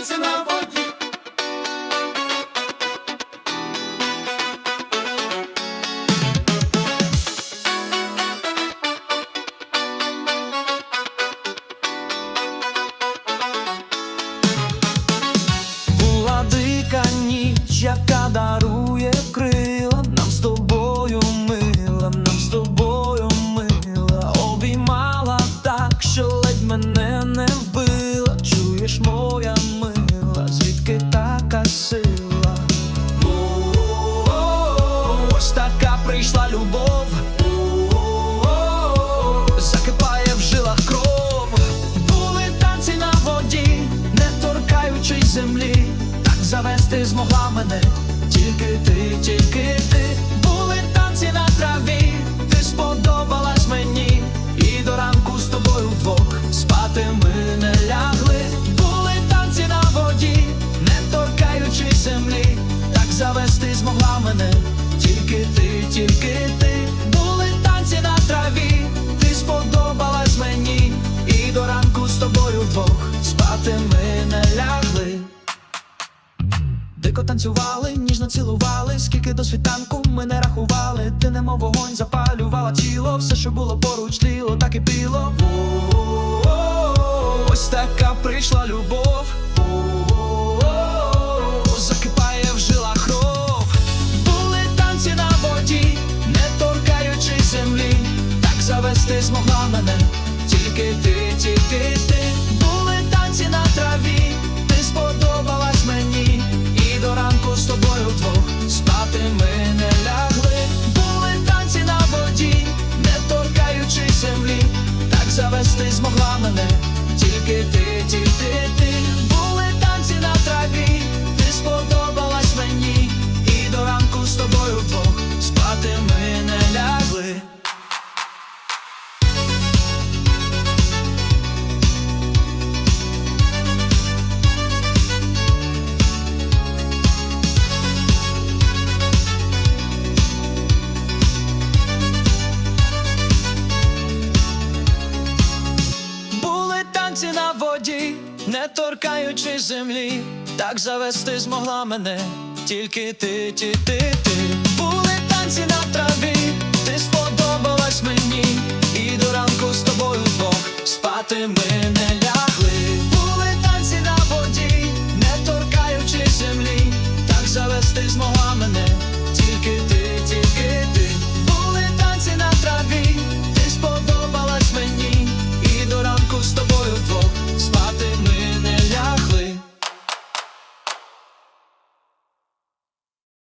танці на воді. Прийшла любов. Закипає в жилах кров. Були танці на воді, не торкаючись землі. Так завести змогла мене. Тільки ти, тільки ти. Були танці на траві, ти сподобалась мені. І до ранку з тобою вдвох спати ми не лягли. Були танці на воді, не торкаючись землі. Так завести змогла мене Тільки ти, тільки ти. Були танці на траві, ти сподобалась мені. І до ранку з тобою вдвох спати ми не лягли. Дико танцювали, ніжно цілували, скільки до світанку ми не рахували, ти немов вогонь запалювала тіло, все, що було поруч тліло, так і піло. Ось така прийшла любов. Завести змогла мене. Тільки ти, тільки ти були танці на траві, ти сподобалась мені, і до ранку з тобою вдвох спати ми не лягли. Були танці на воді, не торкаючи землі, так завести змогла мене. Тільки ти, тільки ти не торкаючи землі, так завести змогла мене, тільки ти, ти, ти, ти. Були танці на траві, ти сподобалась мені, і до ранку з тобою вдвох спати мене. не